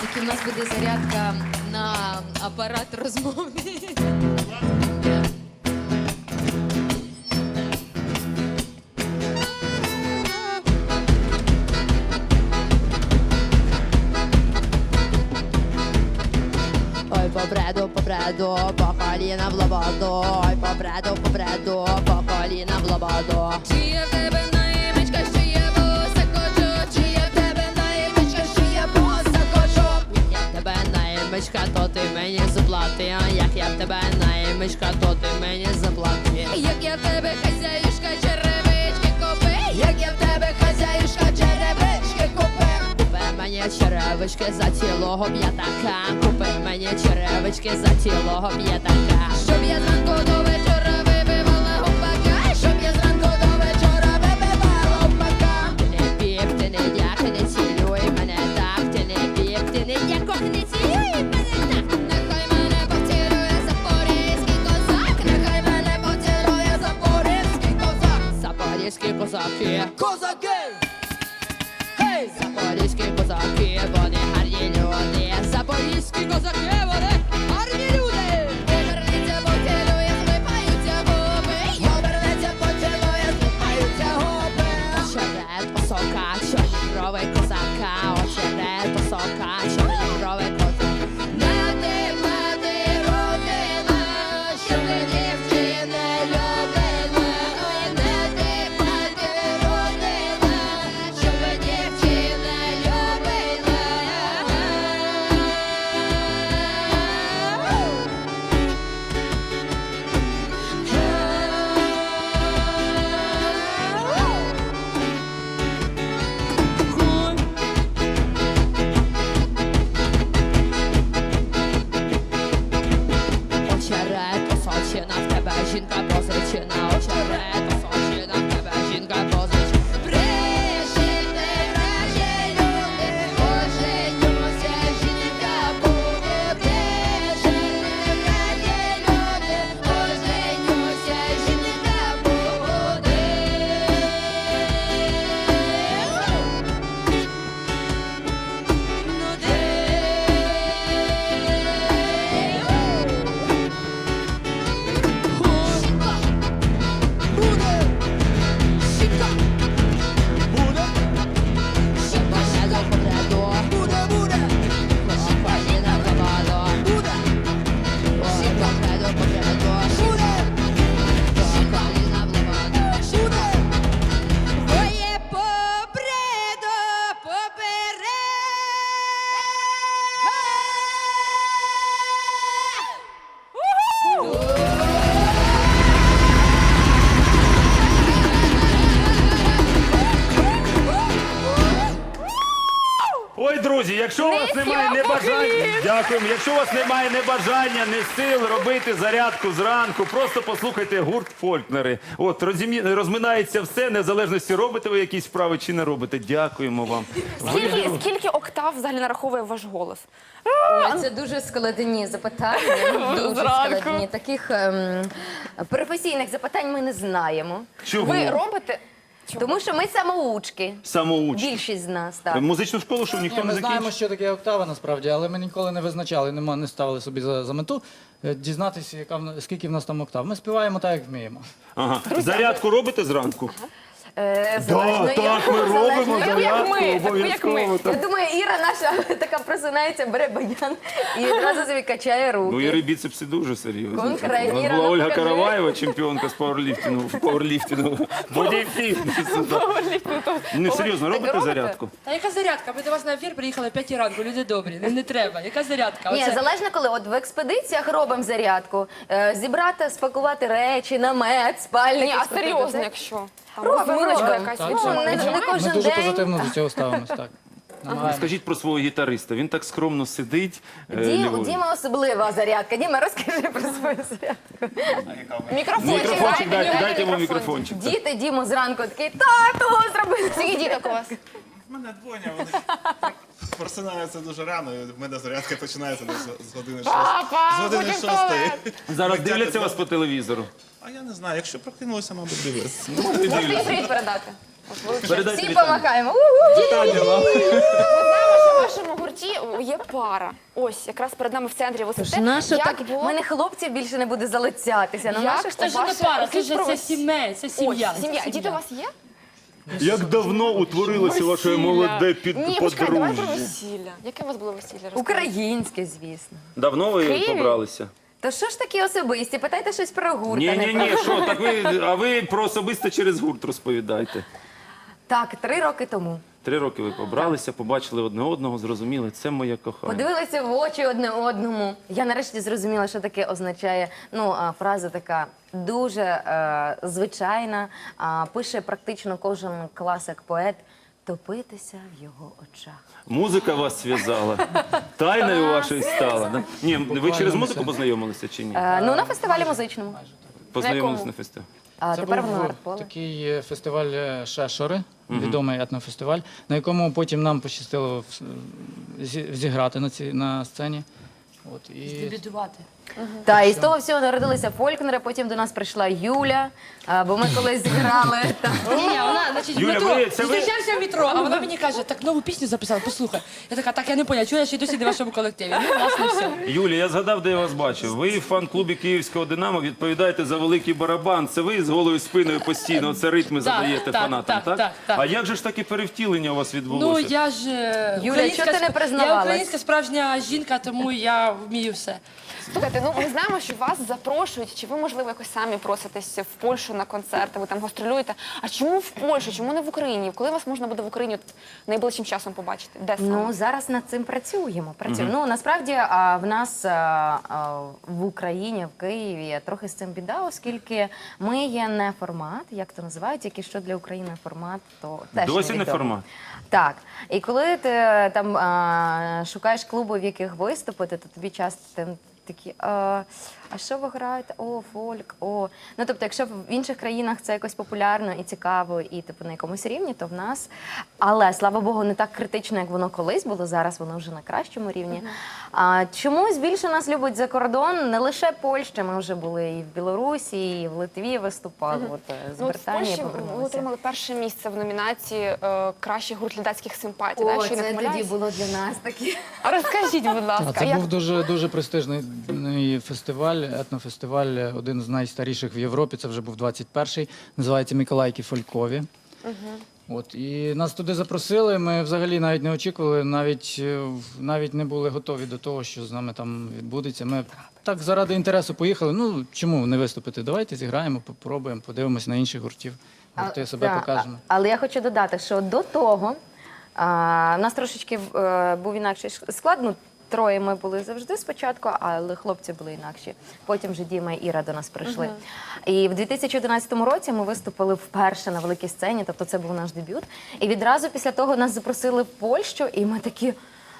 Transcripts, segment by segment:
Тільки в нас буде зарядка на апарат розмовний. Ой, по бреду, по коліна в лободу. Ой, по бреду, по коліна в лободу. Чи є в тебе наїмечка, наймичка, то ти мені заплати. Як я в тебе хазяюшка, черевички купи. Як я в тебе хазяюшка, черевички купи. Купи мені черевички за цілого п'ятака. Купи мені черевички за цілого п'ятака. Щоб я зранку до вас немає не бажання, не сил робити зарядку зранку, просто послухайте гурт Фолькнери. От розім'є- розминається все, незалежності робите ви якісь вправи чи не робите. Дякуємо вам. Скільки, скільки октав взагалі нараховує ваш голос? Ой, Це дуже складні запитання. Дуже Зранку. складні. Таких ем, професійних запитань ми не знаємо. Чого? Ви робите? Тому що ми самоучки. Самоучки. Більшість з нас, так. Музичну школу, що ніхто Ні, не ми знаємо, що таке октава насправді, але ми ніколи не визначали, нема, не ставили собі за, за мету е, дізнатися, яка в на- скільки в нас там октав. Ми співаємо так, як вміємо. Ага. Зарядку робите зранку? Е, залежно так, ми робимо зарядку, обов'язково. Я так. думаю, Іра наша така просинається, бере баян і одразу собі качає руки. Ну, Іри біцепси дуже серйозні. Конкретні, У нас Іра, була ну, Ольга покажи. Караваєва, чемпіонка з пауерліфтингу, пауерліфтингу, бодіфітнесу. Не серйозно, робите робите? зарядку? Та яка зарядка? Ми до вас на ефір приїхали о 5 ранку, люди добрі. Не, не треба. Яка зарядка? Ні, Оце- залежно коли. От в експедиціях робимо зарядку. Е, Зібрати, спакувати речі, намет, спальник. Ні, а серйозно, якщо там Робимо, розминочка якась Так, Ну, відчуває. не, не Ми дуже день. позитивно до цього ставимось. Так. Скажіть про свого гітариста. Він так скромно сидить. е, Дім, ліворуч. Діма особлива зарядка. Діма, розкажи про свою зарядку. Мікрофончик, Мікрофончик, дайте, дайте, дайте йому мікрофончик. Діти Діму зранку такий, тату, зробили. Скільки діток у вас? У мене двоє, вони просинаються дуже рано, і в мене зарядка починається десь з години шостої. Папа, З години шостої. Зараз дивляться вас по телевізору. А я не знаю, якщо прокинулися, мабуть, дивляться. Можете їм привіт передати. Передайте Всі вітання. помахаємо. Вітання вам. Ми знаємо, що в вашому гурті є пара. Ось якраз перед нами в центрі Тож сидите. нащо так? У мене хлопців більше не буде залицятися. Ну Як? наше Це ж не пара, це ж Скажіть це сім'я, це Ось, сім'я. сім'я. Діти у вас є? Як давно утворилося ваше молоде під Ні, почекай, давай про подружжя? весілля. Яке у вас було весілля? Українське, звісно. Давно ви Києві? побралися? То що ж такі особисті? Питайте щось про гурт. Ні, а не ні, про- ні, що так ви, а ви про особисте через гурт розповідайте. Так, три роки тому. Три роки ви побралися, побачили одне одного, зрозуміли, це моє кохання. Подивилися в очі одне одному. Я нарешті зрозуміла, що таке означає. Ну, а, фраза така дуже е, звичайна. А, пише практично кожен класик поет. Топитися в його очах. Музика вас зв'язала. Тайною вашою стала. да? Ні, ви через музику познайомилися чи ні? Е, ну, на фестивалі музичному. Познайомилися на фестивалі. А Це тепер був воно артполе. такий е, фестиваль е, Шешори, відомий етнофестиваль, на якому потім нам пощастило в- зі- зіграти на, цій, на сцені. От, і Дебютувати. Та і з того всього народилися фолькнери. Потім до нас прийшла Юля, а, бо ми колись зіграли. там. Ні, вона, значить, Юля, метро, ви- це ви- зустрічаємося в метро, а вона мені каже, так нову пісню записала, послухай. Я така, так я не поняла, чого я ще й досі не в вашому колективі. Ну, власне, все. Юлія, я згадав, де я вас бачив. Ви в фан-клубі Київського Динамо відповідаєте за великий барабан. Це ви з голою спиною постійно це ритми задаєте так, фанатам, так, так? так, так. А як же ж таке перевтілення у вас Ну, відбулося? я ж е, Юля, українська чого ти не сп- признавалась? Українська справжня жінка, тому я вмію все. Слухайте, ну ми знаємо, що вас запрошують, чи ви, можливо, якось самі проситесь в Польщу на концерти, ви там гастролюєте. А чому в Польщу? Чому не в Україні? Коли вас можна буде в Україні от, найближчим часом побачити? Де саме? Ну зараз над цим працюємо. Працюємо. Ну насправді а, в нас а, а, в Україні, в Києві трохи з цим біда, оскільки ми є не формат, як то називають, який що для України формат, то теж Досі не невідомо. формат? Так. І коли ти там а, шукаєш клуби, в яких виступити, то тобі часто такі. А, що ви граєте? О, фольк, о. Ну тобто, якщо в інших країнах це якось популярно і цікаво, і типу на якомусь рівні, то в нас. Але слава Богу, не так критично, як воно колись було. Зараз воно вже на кращому рівні. А чомусь більше нас любить за кордон, не лише Польща. Ми вже були і в Білорусі, і в Литві виступали. От е, з Ну, Британії повернулися. отримали перше місце в номінації е, кращих гурт глядацьких симпатій. О, не це тоді було для нас таке. А розкажіть, будь ласка, А це як був дуже дуже престижний м, фестиваль, етнофестиваль, е, один з найстаріших в Європі. Це вже був 21-й. Називається Миколайки Фолькові. От і нас туди запросили. Ми взагалі навіть не очікували, навіть е, навіть не були готові до того, що з нами там відбудеться. Ми так заради інтересу поїхали. Ну чому не виступити? Давайте зіграємо, попробуємо, подивимося на інших гуртів. Гурти себе Да, покажемо. а- Але я хочу додати, що до того а, в нас трошечки е, був інакший склад. Ну, троє ми були завжди спочатку, але хлопці були інакші. Потім вже Діма і Іра до нас прийшли. І в 2011 році ми виступили вперше на великій сцені, тобто це був наш дебют. І відразу після того нас запросили в Польщу, і ми такі.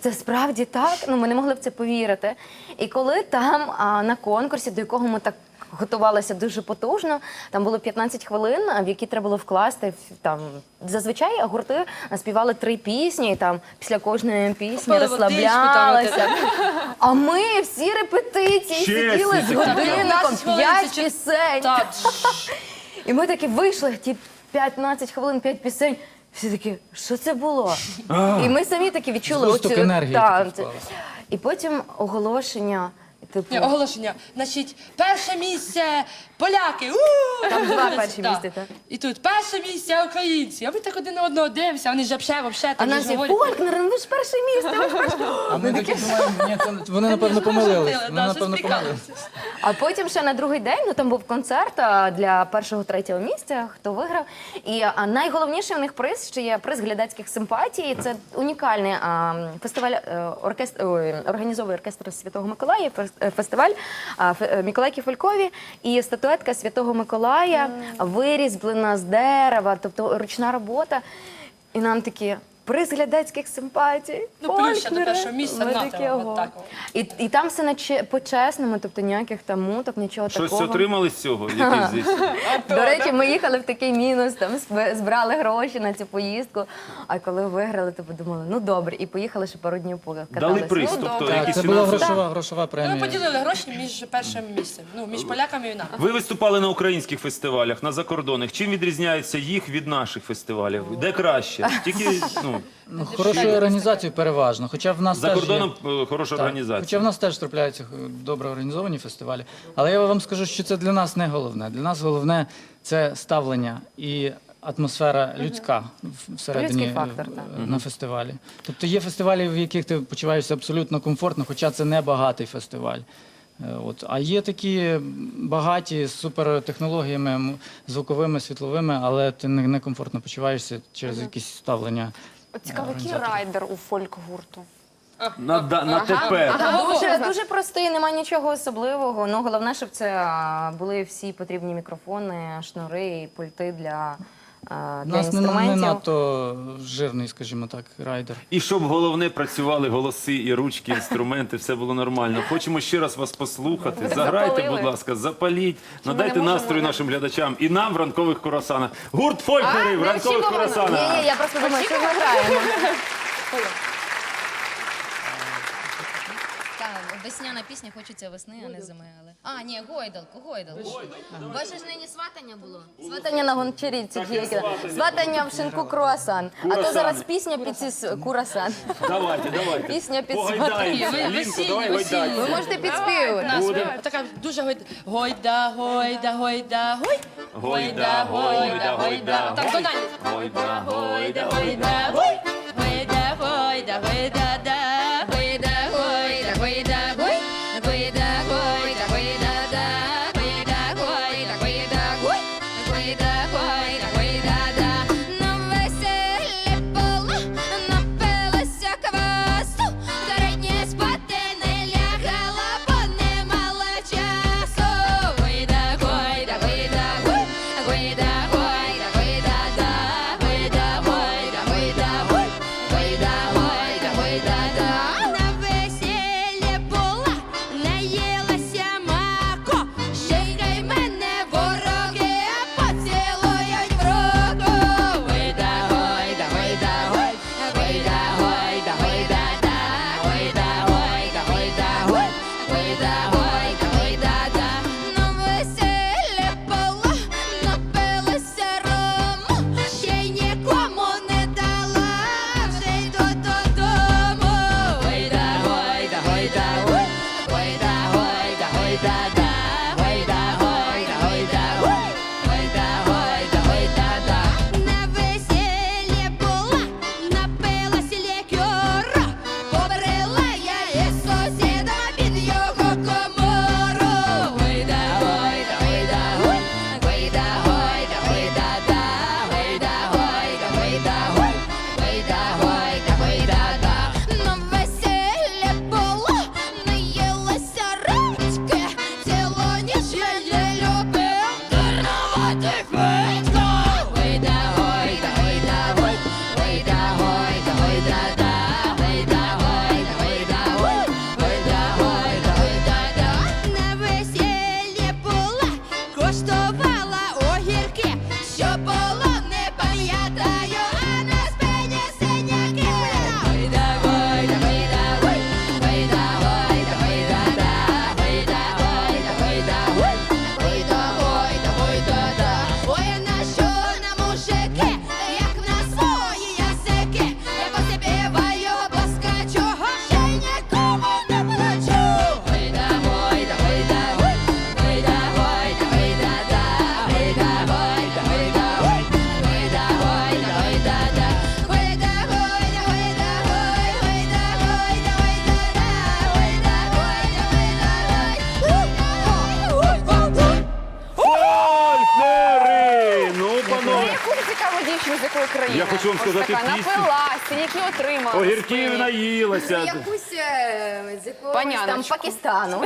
Це справді так. Ну ми не могли в це повірити. І коли там а, на конкурсі, до якого ми так готувалися дуже потужно, там було 15 хвилин, а, в які треба було вкласти там. Зазвичай гурти співали три пісні, і там після кожної пісні Попили розслаблялися. А ми всі репетиції Чесні сиділи з такі. годинником, 15 хвилин, це 5 чи- пісень. Так. І ми такі вийшли, ті 15 хвилин, 5 пісень. Всі такі, що це було? І ми самі такі відчули Згусток енергії такий. І потім оголошення. Типу, Ні, оголошення. Значить, перше місце поляки. У! Там два перші місця, так. І тут перше місце українці. А ми так один на одного дивимося, вони ж взагалі, взагалі, а там нас ж є говорять. Фолькнер, ну ви ж перше місце, ви ж перше. А ми такі думаємо, ні, це вони напевно помилились. Да, щось напевно прикалуються. А потім ще на другий день ну там був концерт а, для першого третього місця, хто виграв. І а, найголовніший у них приз ще є приз глядацьких симпатій. Це унікальний а, фестиваль е, оркестр ой, організовує оркестр Святого Миколая. е, Фестиваль е, Миколайки Фолькові і статуетка Святого Миколая вирізблена з дерева, тобто ручна робота. І нам такі. Приз глядацьких симпатій. Ну, плюс ще до Фолькнери. першого місця Ми такі, тебе, ого. от так. І, і там все на че- по-чесному, тобто ніяких там муток, нічого Щось такого. отримали з цього? Якийсь здесь? До речі, ми їхали в такий мінус, там зб- збирали гроші на цю поїздку. А коли виграли, то подумали, ну добре, і поїхали ще пару днів покаталися. Дали приз, Ну, тобто добре. якісь це була фінансові. грошова, грошова Ну, Ми премія. поділили гроші між першим місцем. Ну, між поляками і нами. Ви виступали на українських фестивалях, на закордонних. Чим відрізняється їх від наших фестивалів? Де краще? Тільки ну Ну, хорошою організацією переважно. Хоча в нас За теж кордоном є... е, хороша Так. організація. Хоча в нас теж трапляються е, добре організовані фестивалі. Але я вам скажу, що це для нас не головне. Для нас головне це ставлення і атмосфера людська в- всередині Людський фактор, е, так. на фестивалі. Тобто є фестивалі, в яких ти почуваєшся абсолютно комфортно, хоча це не багатий фестиваль. Е, От. А є такі багаті з супертехнологіями, м, звуковими, світловими, але ти не- некомфортно почуваєшся через якісь ставлення. От Цікаво, який райдер у фольк-гурту? На, да- на тепер. Дуже, дуже простий, немає нічого особливого. Ну, головне, щоб це а, були всі потрібні мікрофони, шнури і пульти для, для нас не, не інструментів. надто жирний, скажімо так, райдер. І щоб головне працювали голоси і ручки, інструменти, все було нормально. Хочемо ще раз вас послухати. Заграйте, запалили? будь ласка, запаліть, надайте можемо настрою не- нашим глядачам і нам в ранкових курасанах. Гурт фолькнерів в ранкових Ні, курасанах. ні, я просто думаю, що ми граємо. Та весняна пісня, хочеться весни, а не зими. Але а ні, гойдалку, гойдалку. Ваше ж нині сватання було. Сватання на гончарівці. Сватання в шинку круасан. А то зараз пісня під ці курасан. Давайте, давайте. Пісня під сватання. Ви- давай. Можете підспівувати. Така дуже гойда, гойда, гойда, гойда, гой. Гойда, гойда, гойда, Так, додалі. Гойда, гойда, гойда. Гой. Гойда, гойда, гойда. Гойда, хочу вам Ось сказати така, пісню. Напилася, які отримала. Огірків наїлася. Якусь е, з якогось там Паняночку. Пакистану.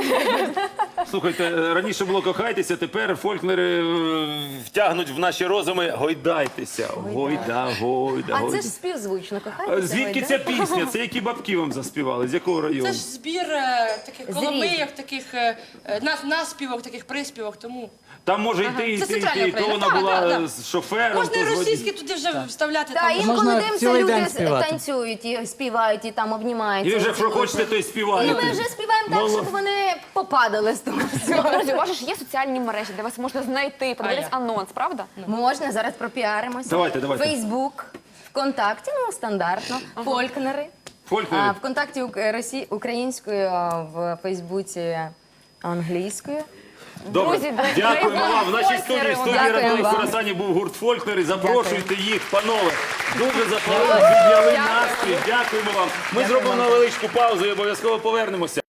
Слухайте, е, раніше було кохайтеся, тепер фолькнери е, втягнуть в наші розуми гойдайтеся. Гойда, гойда, А це гойда. ж співзвучно, Е, кохайтеся. Звідки ця пісня? Це які бабки вам заспівали? З якого району? Це ж збір е, таких коломийок, таких е, е, нас- наспівок, таких приспівок, тому Там може йти, йти, центральна йти. То вона була з шофером. можна то з водієм. російські туди вже вставляти. Та там. інколи Можна дивимося, цілий день люди співати. танцюють і співають, і там обнімаються. І ви вже і що хочете, то й І співаєте. ми вже співаємо так, Мало- щоб вони попадали з того всього. Друзі, у вас ж є соціальні мережі, де вас можна знайти, подивитись анонс, правда? Можна зараз пропіаримося. Давайте, давайте. Фейсбук, Вконтакті, ну стандартно, фолькнери. Фолькнери. А, ВКонтакті ук- росі... українською, а в Фейсбуці англійською. Добре, Друзі, дякуємо вам. В нашій студії, в студії Дякуємо вам. Хорасані був гурт Фолькнери. Запрошуйте їх, панове. Дуже запалили, підняли настрій. Дякуємо вам. Ми зробимо невеличку паузу і обов'язково повернемося.